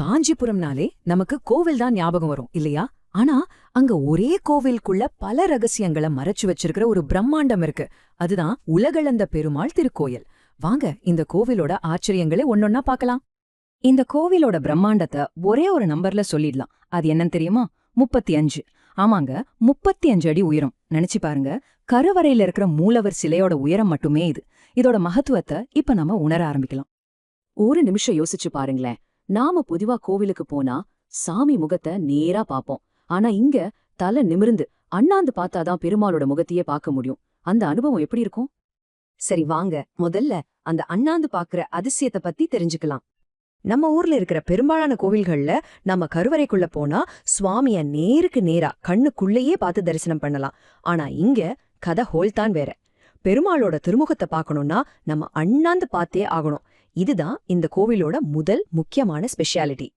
காஞ்சிபுரம்னாலே நமக்கு கோவில் தான் ஞாபகம் வரும் இல்லையா? ஆனா அங்க ஒரே கோவிலுக்குள்ள பல ரகசியங்களை மறைச்சு வச்சிருக்கிற ஒரு பிரம்மாண்டம் இருக்கு. அதுதான் உலகளந்த பெருமாள் திருக்கோயில். வாங்க இந்த கோவிலோட ஆச்சரியங்களை ஒன்னொன்னா பார்க்கலாம். இந்த கோவிலோட பிரம்மாண்டத்தை ஒரே ஒரு நம்பர்ல சொல்லிடலாம். அது என்னன்னு தெரியுமா? முப்பத்தி அஞ்சு ஆமாங்க முப்பத்தி அஞ்சு அடி உயரம். நினைச்சு பாருங்க கருவறையில இருக்கிற மூலவர் சிலையோட உயரம் மட்டுமே இது. இதோட மகத்துவத்தை இப்ப நாம உணர ஆரம்பிக்கலாம். ஒரு நிமிஷம் யோசிச்சு பாருங்களேன். நாம பொதுவா கோவிலுக்கு போனா சாமி முகத்தை நேரா பாப்போம் ஆனா இங்க தலை நிமிர்ந்து அண்ணாந்து பார்த்தாதான் பெருமாளோட முகத்தையே பார்க்க முடியும். அந்த அனுபவம் எப்படி இருக்கும்? சரி வாங்க. முதல்ல அந்த அண்ணாந்து பாக்குற அதிசயத்தை பத்தி தெரிஞ்சுக்கலாம். நம்ம ஊர்ல இருக்கிற பெரும்பாலான கோவில்கள்ல நம்ம கருவறைக்குள்ள போனா சுவாமிய நேருக்கு நேரா கண்ணுக்குள்ளேயே பார்த்து தரிசனம் பண்ணலாம். ஆனா இங்க கதை ஹோல்தான் வேற. பெருமாளோட திருமுகத்தை பார்க்கணும்னா நம்ம அண்ணாந்து பார்த்தே ஆகணும். இதுதான் இந்த கோவிலோட முதல் முக்கியமான ஸ்பெஷாலிட்டி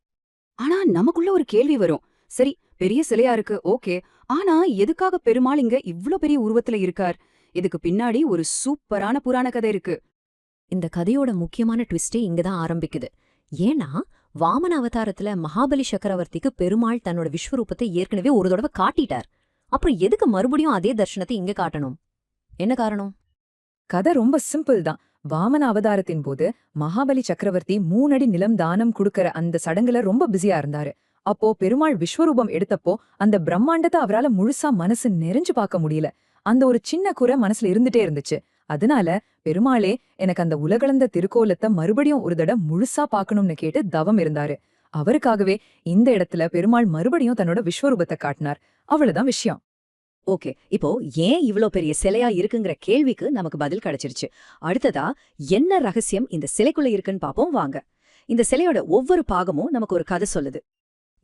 ஆனா நமக்குள்ள ஒரு கேள்வி வரும். சரி பெரிய சிலையா இருக்கு ஓகே. ஆனா எதுக்காக பெருமாள் இங்க இவ்ளோ பெரிய உருவத்துல இருக்கார்? இதுக்கு பின்னாடி ஒரு சூப்பரான புராண கதை இருக்கு. இந்த கதையோட முக்கியமான ட்விஸ்டே இங்கதான் ஆரம்பிக்குது. ஏன்னா வாமன அவதாரத்துல மகாபலி சக்கரவர்த்திக்கு பெருமாள் தன்னோட விஸ்வரூபத்தை ஏற்கனவே ஒரு தடவை காட்டிட்டார். அப்புறம் எதுக்கு மறுபடியும் அதே தர்ஷனத்தை இங்க காட்டணும்? என்ன காரணம்? கதை ரொம்ப சிம்பிள் தான். வாமன அவதாரத்தின் போது மகாபலி சக்கரவர்த்தி மூணடி நிலம் தானம் கொடுக்கற அந்த சடங்குல ரொம்ப பிஸியா இருந்தாரு. அப்போ பெருமாள் விஸ்வரூபம் எடுத்தப்போ அந்த பிரம்மாண்டத்தை அவரால முழுசா மனசு நெறிஞ்சு பார்க்க முடியல. அந்த ஒரு சின்ன குறை மனசுல இருந்துட்டே இருந்துச்சு. அதனால பெருமாளே எனக்கு அந்த உலகளந்த திருக்கோலத்தை மறுபடியும் ஒரு தடவை முழுசா பார்க்கணும்னு கேட்டு தவம் இருந்தாரு. அவருக்காகவே இந்த இடத்துல பெருமாள் மறுபடியும் தன்னோட விஸ்வரூபத்தை காட்டினார். அவ்வளவுதான் விஷயம். ஓகே. இப்போ ஏன் இவ்ளோ பெரிய சிலையா இருக்குங்கிற கேள்விக்கு நமக்கு பதில் கிடைச்சிருச்சு. அடுத்ததா என்ன ரகசியம் இந்த சிலைக்குள்ள இருக்குன்னு பாப்போம் வாங்க. இந்த சிலையோட ஒவ்வொரு பாகமும் நமக்கு ஒரு கதை சொல்லுது.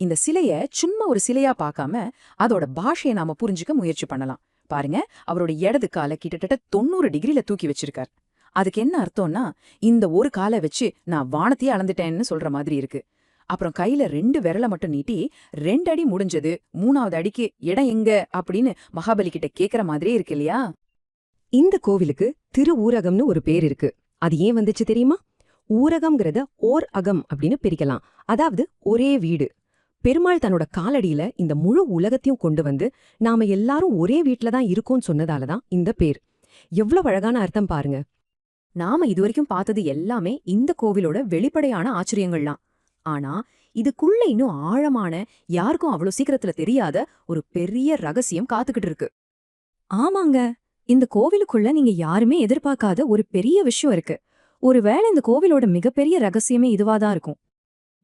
இந்த சிலைய சும்மா ஒரு சிலையா பார்க்காம அதோட பாஷையை நாம புரிஞ்சுக்க முயற்சி பண்ணலாம். பாருங்க அவரோட இடது காலை கிட்டத்தட்ட தொண்ணூறு டிகிரில தூக்கி வச்சிருக்கார். அதுக்கு என்ன அர்த்தம்னா இந்த ஒரு காலை வச்சு நான் வானத்தையே அளந்துட்டேன்னு சொல்ற மாதிரி இருக்கு. அப்புறம் கையில ரெண்டு விரலை மட்டும் நீட்டி ரெண்டு அடி முடிஞ்சது மூணாவது அடிக்கு இடம் எங்க? அப்படின்னு மகாபலி கிட்ட கேக்குற மாதிரியே இருக்கு இல்லையா? இந்த கோவிலுக்கு திரு ஊரகம்னு ஒரு பேர் இருக்கு. அது ஏன் வந்துச்சு தெரியுமா? ஊரகம்ங்கிறத ஓர் அகம் அப்படின்னு பிரிக்கலாம். அதாவது ஒரே வீடு. பெருமாள் தன்னோட காலடியில இந்த முழு உலகத்தையும் கொண்டு வந்து நாம எல்லாரும் ஒரே வீட்டில தான் இருக்கோம்னு சொன்னதால தான் இந்த பேர். எவ்வளவு அழகான அர்த்தம் பாருங்க. நாம இதுவரைக்கும் பார்த்தது எல்லாமே இந்த கோவிலோட வெளிப்படையான ஆச்சரியங்கள்லாம். ஆனா இதுக்குள்ள இன்னும் ஆழமான யாருக்கும் அவ்வளவு சீக்கிரத்துல தெரியாத ஒரு பெரிய ரகசியம் காத்துக்கிட்டு இருக்கு. ஆமாங்க. இந்த கோவிலுக்குள்ள நீங்க யாருமே எதிர்பார்க்காத ஒரு பெரிய விஷயம் இருக்கு. ஒருவேளை இந்த கோவிலோட மிகப்பெரிய ரகசியமே இதுவாதான் இருக்கும்.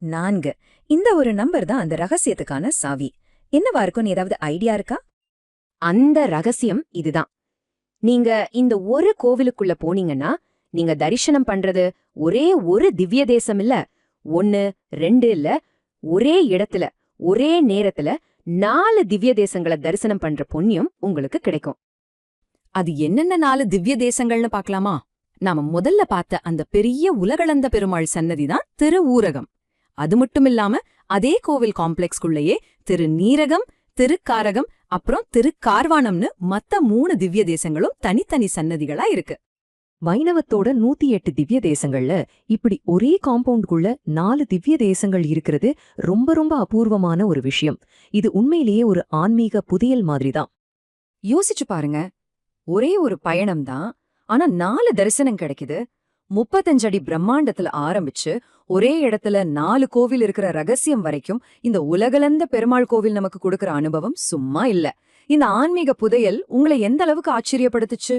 நான்கு. இந்த ஒரு நம்பர் தான் அந்த ரகசியத்துக்கான சாவி. என்னவா இருக்கும்னு ஏதாவது ஐடியா இருக்கா? அந்த ரகசியம் இதுதான். நீங்க இந்த ஒரு கோவிலுக்குள்ள போனீங்கன்னா நீங்க தரிசனம் பண்றது ஒரே ஒரு திவ்ய தேசம் இல்ல. ஒன்னு ரெண்டு இல்ல ஒரே இடத்துல ஒரே நேரத்துல நாலு திவ்ய தேசங்களை தரிசனம் பண்ற புண்ணியம் உங்களுக்கு கிடைக்கும். அது என்னென்ன நாலு திவ்ய தேசங்கள்னு பார்க்கலாமா? நாம முதல்ல பார்த்த அந்த பெரிய உலகளந்த பெருமாள் சன்னதி தான் திரு ஊரகம். அது மட்டுமில்லாம அதே கோவில் காம்ப்ளெக்ஸ்குள்ளேயே திரு நீரகம் திருக்காரகம் அப்புறம் திருக்கார்வாணம்னு மத்த மூணு திவ்ய தேசங்களும் தனித்தனி சன்னதிகளா இருக்கு. வைணவத்தோட நூத்தி எட்டு திவ்ய தேசங்கள்ல இப்படி ஒரே காம்பவுண்டுக்குள்ள நாலு திவ்ய தேசங்கள் இருக்கிறது ரொம்ப ரொம்ப அபூர்வமான ஒரு விஷயம். இது உண்மையிலேயே ஒரு ஆன்மீக புதையல் மாதிரிதான். யோசிச்சு பாருங்க. ஒரே ஒரு பயணம் தான் ஆனா நாலு தரிசனம் கிடைக்குது. முப்பத்தஞ்சு அடி பிரம்மாண்டத்துல ஆரம்பிச்சு ஒரே இடத்துல நாலு கோவில் இருக்கிற ரகசியம் வரைக்கும் இந்த உலகளந்த பெருமாள் கோவில் நமக்கு கொடுக்கற அனுபவம் சும்மா இல்ல. இந்த ஆன்மீக புதையல் உங்களை எந்த அளவுக்கு ஆச்சரியப்படுத்துச்சு?